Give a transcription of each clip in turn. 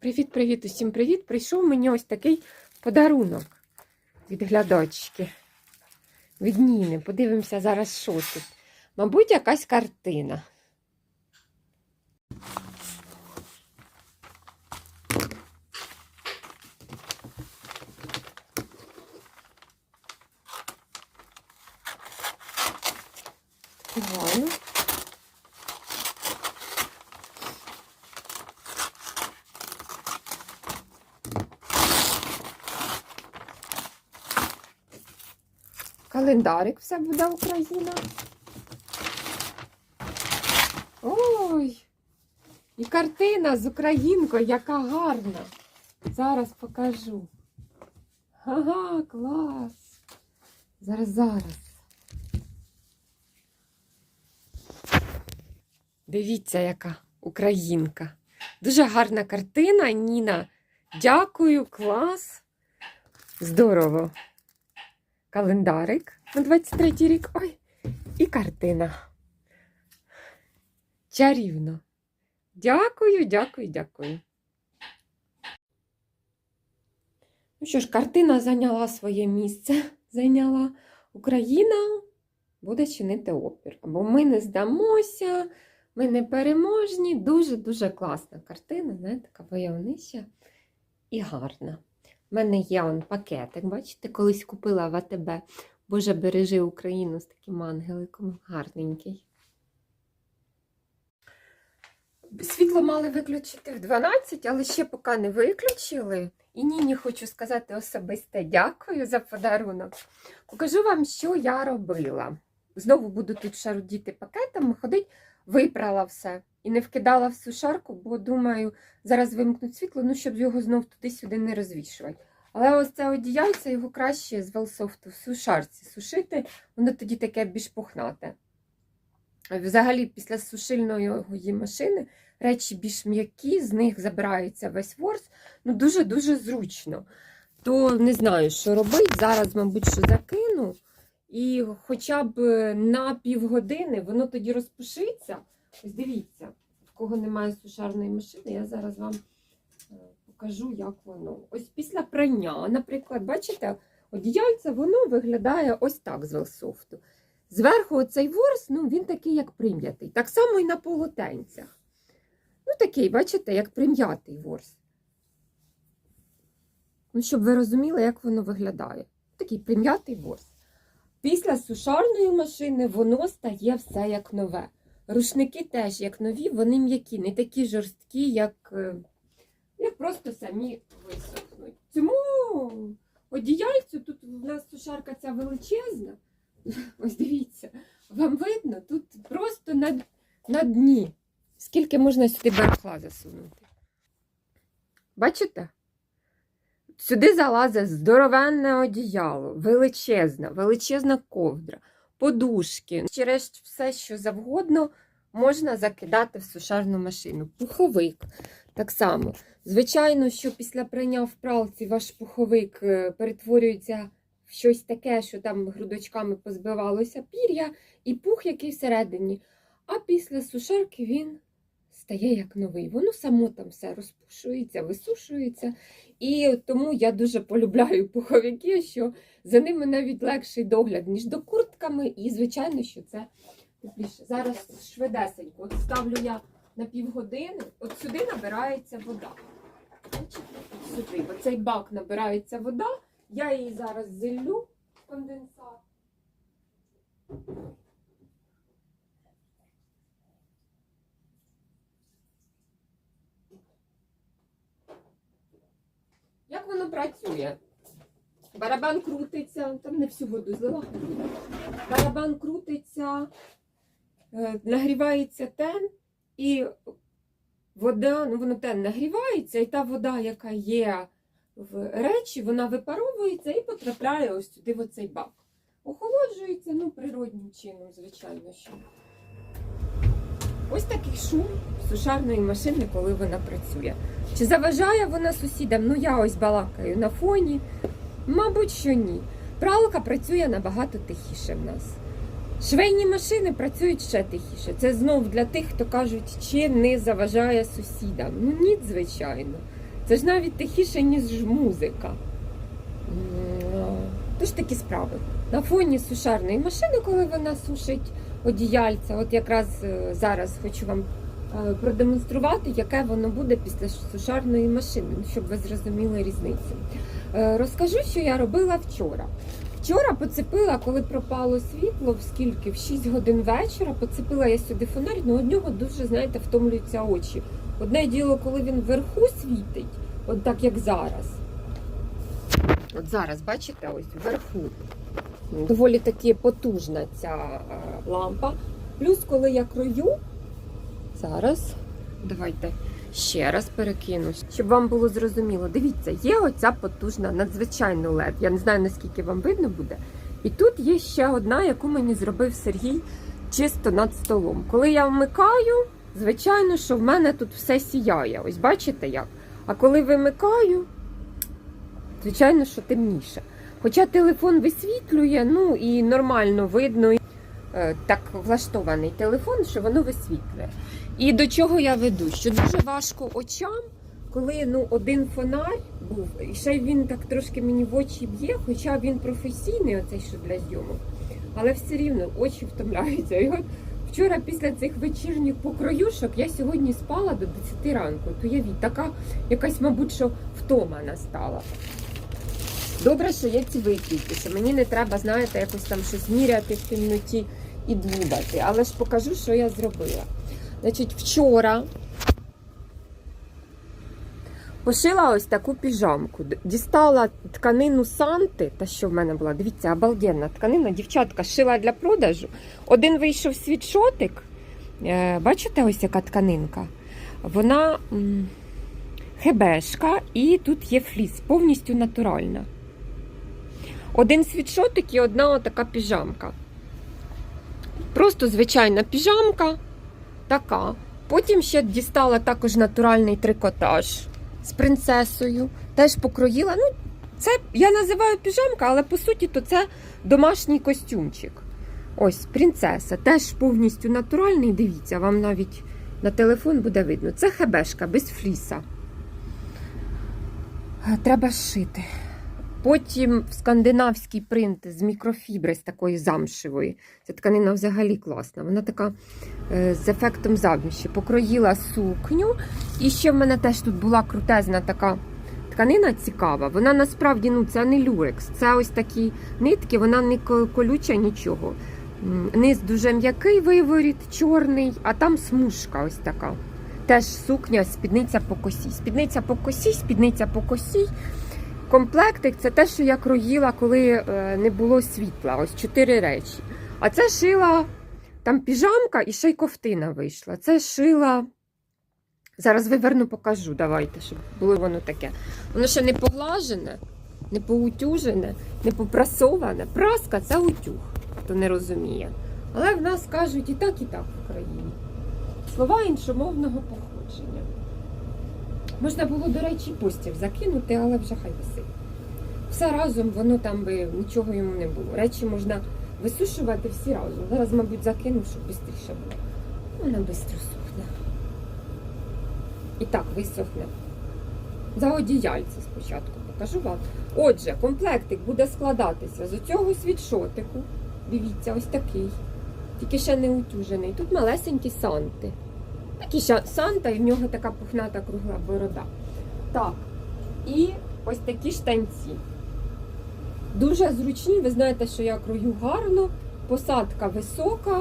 Привіт-привіт, усім привіт! Прийшов мені ось такий подарунок від глядачки. Від Ніни. Подивимося зараз, що тут. Мабуть, якась картина. Календарик все буде Україна. Ой! І картина з українкою, яка гарна. Зараз покажу. Ага, клас. Зараз, зараз. Дивіться, яка українка. Дуже гарна картина, Ніна. Дякую, клас. Здорово календарик на 23 рік. Ой, і картина. Чарівно. Дякую, дякую, дякую. Ну що ж, картина зайняла своє місце. Зайняла Україна буде чинити опір. Або ми не здамося, ми не переможні. Дуже-дуже класна картина, знаєте, така войовнища і гарна. У мене є он пакетик, бачите, колись купила в АТБ. Боже, бережи Україну з таким ангеликом. Гарненький. Світло мали виключити в 12, але ще поки не виключили. І Ніні хочу сказати особисте дякую за подарунок. Покажу вам, що я робила. Знову буду тут шарудіти пакетами, ходить, випрала все. І не вкидала в сушарку, бо думаю, зараз вимкнуть світло, ну щоб його знов туди-сюди не розвішувати. Але ось це одіяльце його краще з велсофту в сушарці сушити, воно тоді таке більш пухнате. Взагалі, після сушильної машини речі більш м'які, з них забирається весь ворс. Ну, дуже-дуже зручно. То не знаю, що робити. Зараз, мабуть, що закину. І хоча б на півгодини воно тоді розпушиться. Ось дивіться, в кого немає сушарної машини, я зараз вам е, покажу, як воно. Ось після прання, наприклад, бачите, одіяльце воно виглядає ось так з велсофту. Зверху оцей ворс, ну він такий, як прим'ятий. Так само і на полотенцях. Ну, такий, бачите, як прим'ятий ворс. Ну, щоб ви розуміли, як воно виглядає. Такий прим'ятий ворс. Після сушарної машини воно стає все як нове. Рушники теж, як нові, вони м'які, не такі жорсткі, як, е, як просто самі висохнуть. Цьому одіяльцю, тут у нас сушарка ця величезна. Ось дивіться, вам видно, тут просто на, на дні. Скільки можна сюди барахла засунути? Бачите? Сюди залазить здоровенне одіяло, величезна, величезна ковдра, подушки. Ще решт, все, що завгодно, можна закидати в сушарну машину. Пуховик так само. Звичайно, що після прання в пралці ваш пуховик е, перетворюється в щось таке, що там грудочками позбивалося пір'я і пух, який всередині. А після сушарки він стає як новий. Воно само там все розпушується, висушується. І тому я дуже полюбляю пуховики, що за ними навіть легший догляд, ніж до куртками. І, звичайно, що це тепліше. Зараз швидесенько. От ставлю я на півгодини, от сюди набирається вода. Бачите? Сюди. В цей бак набирається вода, я її зараз зіллю в конденсат. Як воно працює? Барабан крутиться, там не всю воду злила. Барабан крутиться, е, нагрівається тен, і вода, ну воно тен нагрівається, і та вода, яка є в речі, вона випаровується і потрапляє ось сюди в оцей бак. Охолоджується, ну, природнім чином, звичайно, що. Ось такий шум сушарної машини, коли вона працює. Чи заважає вона сусідам? Ну, я ось балакаю на фоні. Мабуть, що ні. Пралка працює набагато тихіше в нас. Швейні машини працюють ще тихіше. Це знов для тих, хто кажуть, чи не заважає сусідам. Ну ні, звичайно. Це ж навіть тихіше, ніж музика. Тож такі справи. На фоні сушарної машини, коли вона сушить одіяльця, от якраз е, зараз хочу вам е, продемонструвати, яке воно буде після сушарної машини, ну, щоб ви зрозуміли різницю. Е, Розкажу, що я робила вчора. Вчора поцепила, коли пропало світло, скільки? В 6 годин вечора, поцепила я сюди фонарь, ну од нього дуже, знаєте, втомлюються очі. Одне діло, коли він вверху світить, от так як зараз. От зараз, бачите, ось вверху. Доволі таки потужна ця е, лампа. Плюс, коли я крою, зараз, давайте ще раз перекину, щоб вам було зрозуміло. Дивіться, є оця потужна, надзвичайно LED. Я не знаю, наскільки вам видно буде. І тут є ще одна, яку мені зробив Сергій чисто над столом. Коли я вмикаю, звичайно, що в мене тут все сіяє. Ось бачите як? А коли вимикаю, звичайно, що темніше. Хоча телефон висвітлює, ну і нормально видно, е, так влаштований телефон, що воно висвітлює. І до чого я веду? Що дуже важко очам, коли ну, один фонарь був, і ще він так трошки мені в очі б'є, хоча він професійний, оцей що для зйомок. Але все рівно очі втомляються. І от вчора після цих вечірніх покроюшок я сьогодні спала до 10 ранку. То уявіть, така якась, мабуть, що втома настала. Добре, що є ці викрійки, що мені не треба, знаєте, якось там щось міряти в темноті і дубати. Але ж покажу, що я зробила. Значить, вчора пошила ось таку піжамку. Дістала тканину Санти, та що в мене була, дивіться, обалденна тканина. Дівчатка шила для продажу. Один вийшов світшотик. Е, Бачите, ось яка тканинка? Вона хебешка, і тут є фліс, повністю натуральна. Один світшотик і одна така піжамка. Просто звичайна піжамка. Така. Потім ще дістала також натуральний трикотаж з принцесою. Теж покроїла. Ну, це я називаю піжамка, але по суті то це домашній костюмчик. Ось, принцеса. Теж повністю натуральний. Дивіться, вам навіть на телефон буде видно. Це хебешка без фліса. Е, Треба шити. Потім скандинавський принт з мікрофібри, з такої замшевої. Ця тканина взагалі класна. Вона така е, з ефектом замші. Покроїла сукню. І ще в мене теж тут була крутезна така тканина цікава. Вона насправді ну, це не люрекс. Це ось такі нитки, вона не колюча нічого. Низ дуже м'який виворіт, чорний, а там смужка ось така. Теж сукня, спідниця по косі. Спідниця по косі, спідниця по косі. Комплектик це те, що я кроїла, коли е, не було світла. Ось чотири речі. А це шила там піжамка і ще й ковтина вийшла. Це шила. Зараз виверну покажу, давайте, щоб було воно таке. Воно ще не поглажене, не поутюжене, не попрасоване. Праска це утюг, хто не розуміє. Але в нас кажуть і так, і так в Україні. Слова іншомовного походження. Можна було, до речі, постів закинути, але вже хай висить. Все разом воно там би нічого йому не було. Речі можна висушувати всі разом. Зараз, мабуть, закину, щоб швидше було. Вона швидко сухне. І так, висохне. За одіяльце спочатку покажу вам. Отже, комплектик буде складатися з оцього світшотику. Дивіться, ось такий. Тільки ще не утюжений. Тут малесенькі санти. Такі ще санта, і в нього така пухната кругла борода. Так. І ось такі штанці. Дуже зручні, ви знаєте, що я крою гарно, посадка висока,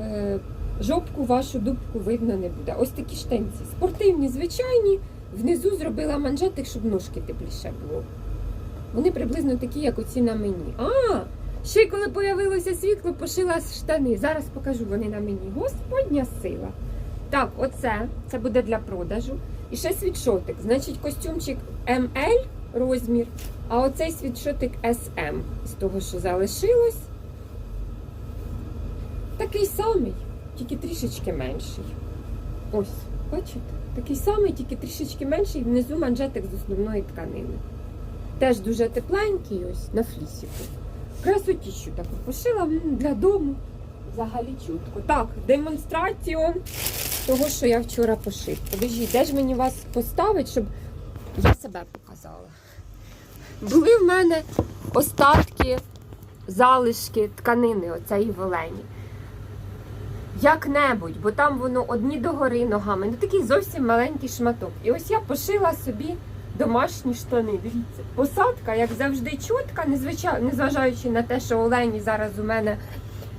е, жопку вашу дубку видно не буде. Ось такі штанці. Спортивні, звичайні. Внизу зробила манжетик, щоб ножки тепліше було. Вони приблизно такі, як оці на мені. А, ще коли появилося світло, пошила штани. Зараз покажу вони на мені. Господня сила. Так, оце це буде для продажу. І ще світшотик. Значить, костюмчик ML розмір, а оцей світшотик SM з того, що залишилось. Такий самий, тільки трішечки менший. Ось, бачите? Такий самий, тільки трішечки менший, внизу манжетик з основної тканини. Теж дуже тепленький, ось на флісіку. Красотіщу таку пошила для дому. Взагалі чутко. Так, демонстраціон того, що я вчора пошив. Подождіть, де ж мені вас поставити, щоб я себе показала. Були в мене остатки, залишки тканини оцеї волені. Як-небудь, бо там воно одні догори ногами, ну такий зовсім маленький шматок. І ось я пошила собі домашні штани. Дивіться, посадка, як завжди, чітка, незважаючи на те, що олені зараз у мене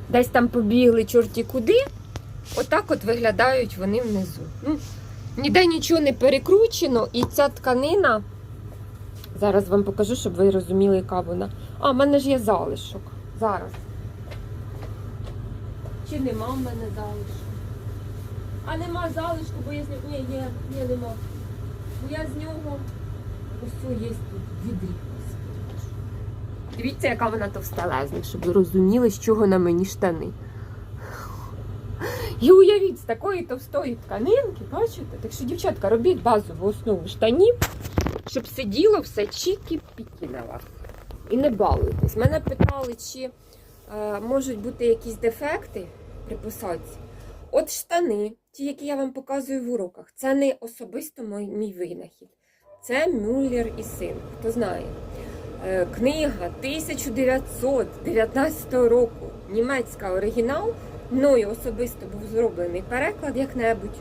десь там побігли чорті куди. Отак от виглядають вони внизу. Ну, ніде нічого не перекручено, і ця тканина. Зараз вам покажу, щоб ви розуміли, яка вона. А, в мене ж є залишок. Зараз. Чи нема в мене залишку? А нема залишку, бо я з нього. Ні, є, ні, нема. Бо я з нього. Ось є тут відріб. Дивіться, яка вона товстелезна, щоб ви розуміли, з чого на мені штани. І уявіть, з такої товстої тканинки, бачите? Так що, дівчатка, робіть базову основу штанів, щоб сиділо все чікі-пікі на вас. І не балуйтесь. Мене питали, чи е, можуть бути якісь дефекти при посадці. От штани, ті, які я вам показую в уроках, це не особисто мій, мій винахід. Це Мюллер і син. Хто знає? Е, Книга 1919 року. Німецька оригінал. Мною особисто був зроблений переклад як-небудь.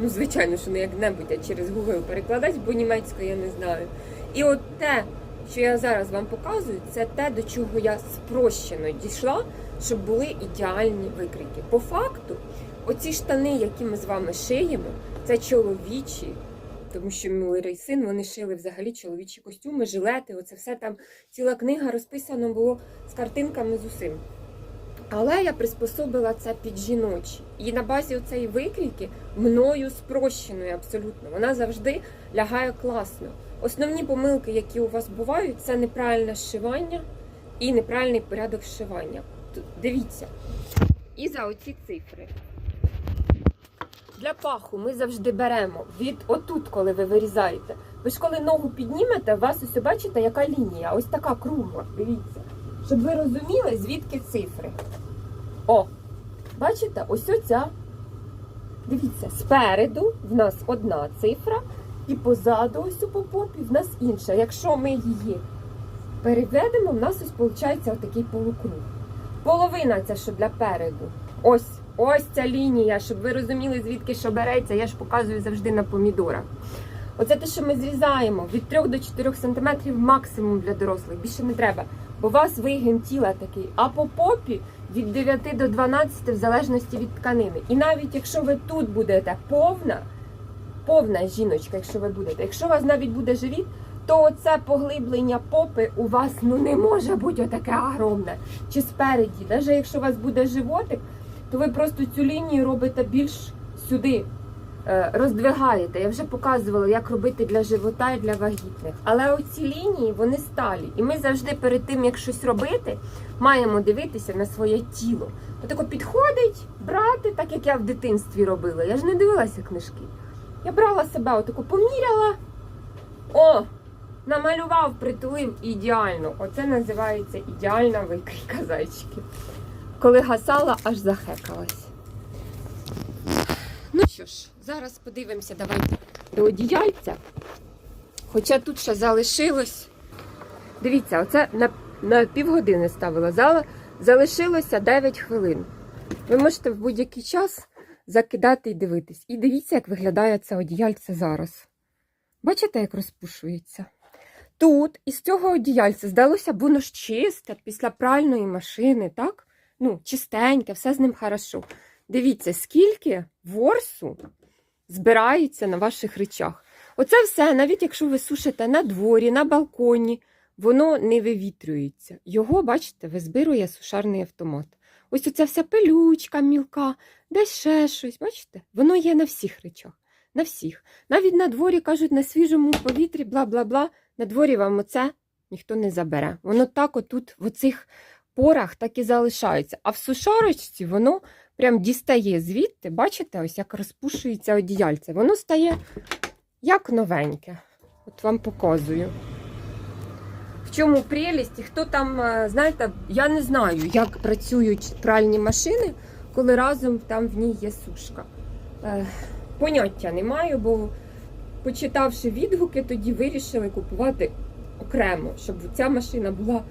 Ну, звичайно, що не як-небудь, а через Google перекладач, бо німецькою я не знаю. І от те, що я зараз вам показую, це те, до чого я спрощено дійшла, щоб були ідеальні викрики. По факту, оці штани, які ми з вами шиємо, це чоловічі, тому що і син вони шили взагалі чоловічі костюми, жилети. Оце все там ціла книга розписано було з картинками з усім. Але я приспособила це під жіночі. І на базі цієї викрійки мною спрощеною абсолютно. Вона завжди лягає класно. Основні помилки, які у вас бувають, це неправильне зшивання і неправильний порядок зшивання. Тут Дивіться. І за оці цифри. Для паху ми завжди беремо від отут, коли ви вирізаєте. Ви ж коли ногу піднімете, у вас ось бачите, яка лінія? Ось така кругла. Дивіться. Щоб ви розуміли, звідки цифри. О, бачите, ось оця. Дивіться, спереду в нас одна цифра, і позаду ось по попі в нас інша. Якщо ми її переведемо, в нас ось виходить отакий полукруг. Половина це що для переду. Ось, ось ця лінія, щоб ви розуміли, звідки що береться. Я ж показую завжди на помідорах. Оце те, що ми зрізаємо від 3 до 4 см максимум для дорослих. Більше не треба. У вас вигін тіла такий. А по попі від 9 до 12 в залежності від тканини. І навіть якщо ви тут будете повна, повна жіночка, якщо ви будете, якщо у вас навіть буде живіт, то оце поглиблення попи у вас ну не може бути отаке огромне. Чи спереді. Навіть якщо у вас буде животик, то ви просто цю лінію робите більш сюди. Е, Роздвигаєте. Я вже показувала, як робити для живота і для вагітних. Але оці лінії вони сталі. І ми завжди перед тим, як щось робити, маємо дивитися на своє тіло. Отако підходить, брати, так як я в дитинстві робила. Я ж не дивилася книжки. Я брала себе, отако поміряла. О! Намалював, притулив ідеально. Оце називається ідеальна викрійка зайчиків. Коли гасала, аж захекалась. Що ж, зараз подивимося, давайте до одіяльця. Хоча тут ще залишилось. Дивіться, оце на, на півгодини ставила зала. Залишилося 9 хвилин. Ви можете в будь-який час закидати і дивитись. І дивіться, як виглядає це одіяльце зараз. Бачите, як розпушується? Тут із цього одіяльця здалося, б воно ж чисте після пральної машини, так? Ну, чистеньке, все з ним хорошо. Дивіться, скільки ворсу збирається на ваших речах. Оце все, навіть якщо ви сушите на дворі, на балконі, воно не вивітрюється. Його, бачите, визбирує сушарний автомат. Ось оця вся пилючка мілка, десь ще щось, бачите? Воно є на всіх речах. На всіх. Навіть на дворі кажуть, на свіжому повітрі, бла бла бла. На дворі вам оце ніхто не забере. Воно так отут, в оцих порах, так і залишається. А в сушарочці воно прям дістає звідти, бачите, ось як розпушується одіяльце. Воно стає як новеньке. От вам показую. В чому прелість? І хто там, е, знаєте, я не знаю, як працюють пральні машини, коли разом там в ній є сушка. Е, Поняття не маю, бо почитавши відгуки, тоді вирішили купувати окремо, щоб ця машина була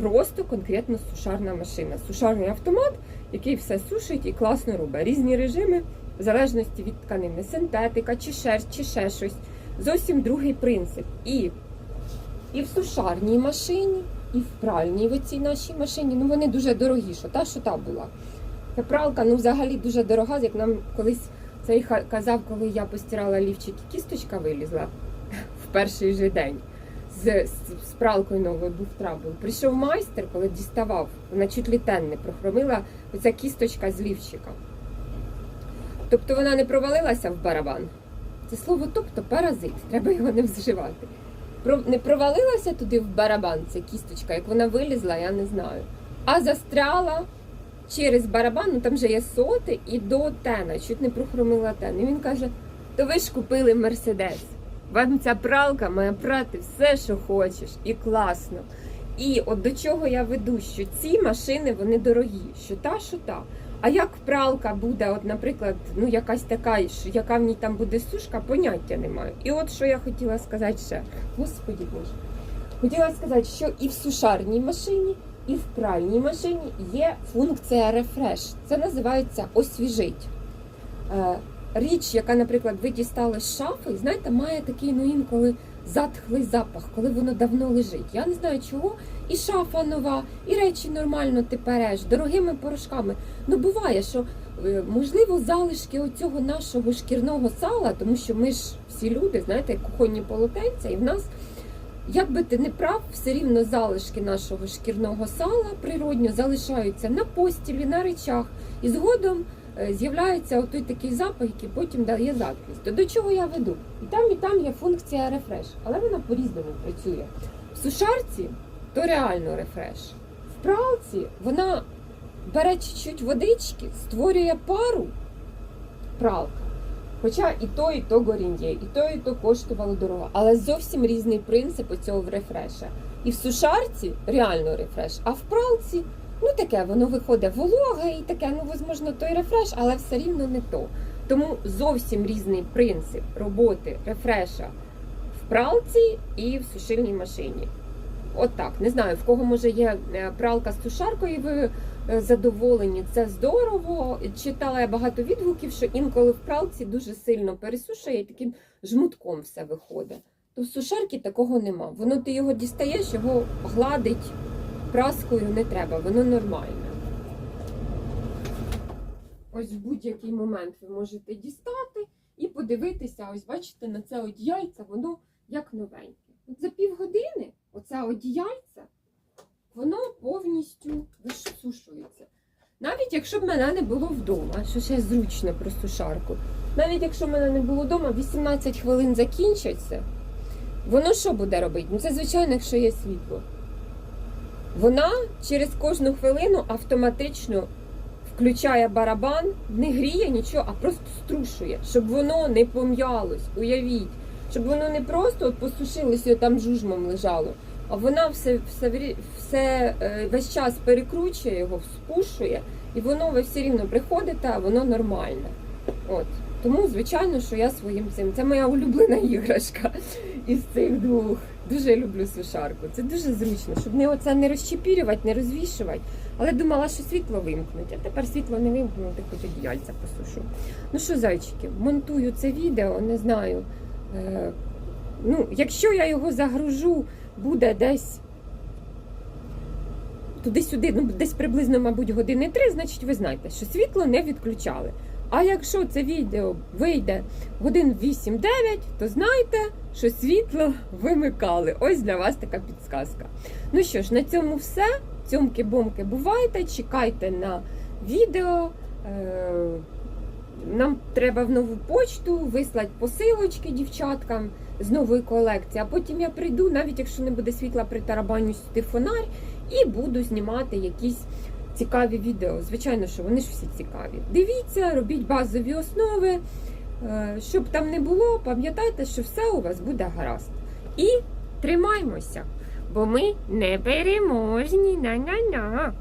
просто конкретно сушарна машина. Сушарний автомат, який все сушить і класно робить. Різні режими, в залежності від тканини, синтетика, чи шерсть, чи ще щось. Зовсім другий принцип. І, і в сушарній машині, і в пральній в цій нашій машині. Ну вони дуже дорогі, що та, що та була. Ця пралка ну, взагалі дуже дорога, як нам колись цей казав, коли я постирала лівчик і кісточка вилізла в перший же день. З, з, з пралкою новою був трабл. Прийшов майстер, коли діставав, вона чуть ли тен не прохромила оця кісточка з лівчика. Тобто вона не провалилася в барабан. Це слово тобто паразит, треба його не вживати. Не провалилася туди в барабан ця кісточка, як вона вилізла, я не знаю. А застряла через барабан, ну там же є соти, і до тена, чуть не прохромила тен. І він каже: то ви ж купили Мерседес. Вам ця пралка має прати все, що хочеш, і класно. І от до чого я веду, що ці машини вони дорогі, що та, що та. А як пралка буде, от, наприклад, ну якась така, яка в ній там буде сушка, поняття не маю. І от що я хотіла сказати ще. Господі Боже. Хотіла сказати, що і в сушарній машині, і в пральній машині є функція рефреш. Це називається освіжить. Річ, яка, наприклад, ви дістали з шафи, знаєте, має такий ну інколи затхлий запах, коли воно давно лежить. Я не знаю чого. І шафа нова, і речі нормально ти переш, дорогими порошками. Ну буває, що е, можливо залишки оцього нашого шкірного сала, тому що ми ж всі люди, знаєте, кухонні полотенця, і в нас. Як би ти не прав, все рівно залишки нашого шкірного сала природньо залишаються на постілі, на речах, і згодом з'являється той такий запах, який потім дає затхлість. То до чого я веду? І там, і там є функція рефреш, але вона по-різному працює. В сушарці то реально рефреш. В пралці вона бере чуть-чуть водички, створює пару пралка. Хоча і то, і то горін'є, і то, і то коштувало дорого. Але зовсім різний принцип у цього рефреша. І в сушарці реально рефреш, а в пралці, ну таке, воно виходить вологе і таке, ну, можливо, той рефреш, але все рівно не то. Тому зовсім різний принцип роботи рефреша в пралці і в сушильній машині. От так. Не знаю, в кого може є е, пралка з сушаркою, ви е, задоволені, це здорово. Читала я багато відгуків, що інколи в пралці дуже сильно пересушує і таким жмутком все виходить. То в сушарки такого нема. Воно ти його дістаєш, його гладить праскою не треба, воно нормальне. Ось в будь-який момент ви можете дістати і подивитися, ось бачите, на це одіяльце, воно як новеньке. От за півгодини оце одіяльце, воно повністю висушується. Навіть якщо б мене не було вдома, що ще зручно про сушарку. Навіть якщо в мене не було вдома, 18 хвилин закінчаться, воно що буде робити? Ну це звичайно, якщо є світло. Вона через кожну хвилину автоматично включає барабан, не гріє нічого, а просто струшує, щоб воно не пом'ялось. Уявіть, щоб воно не просто от посушилося там жужмом лежало, а вона все, все, все е, весь час перекручує його, спушує, і воно ви все рівно приходите, а воно нормальне. От. Тому, звичайно, що я своїм цим. Це моя улюблена іграшка із цих двох. Дуже люблю сушарку. Це дуже зручно, щоб не оце не розчепірювати, не розвішувати. Але думала, що світло вимкнуть, а тепер світло не вимкнути, хоч одіяльця посушу. Ну що, зайчики, монтую це відео, не знаю. Е, ну, якщо я його загружу, буде десь туди-сюди, ну десь приблизно, мабуть, години три, значить ви знаєте, що світло не відключали. А якщо це відео вийде годин 8-9, то знайте, що світло вимикали. Ось для вас така підсказка. Ну що ж, на цьому все. Цьомки-бомки бувайте, чекайте на відео. Е, Нам треба в нову почту вислати посилочки дівчаткам з нової колекції. А потім я прийду, навіть якщо не буде світла при тарабаню сюди фонарь, і буду знімати якісь цікаві відео. Звичайно, що вони ж всі цікаві. Дивіться, робіть базові основи. Е, Щоб там не було, пам'ятайте, що все у вас буде гаразд. І тримаймося, бо ми не переможні. На-на-на.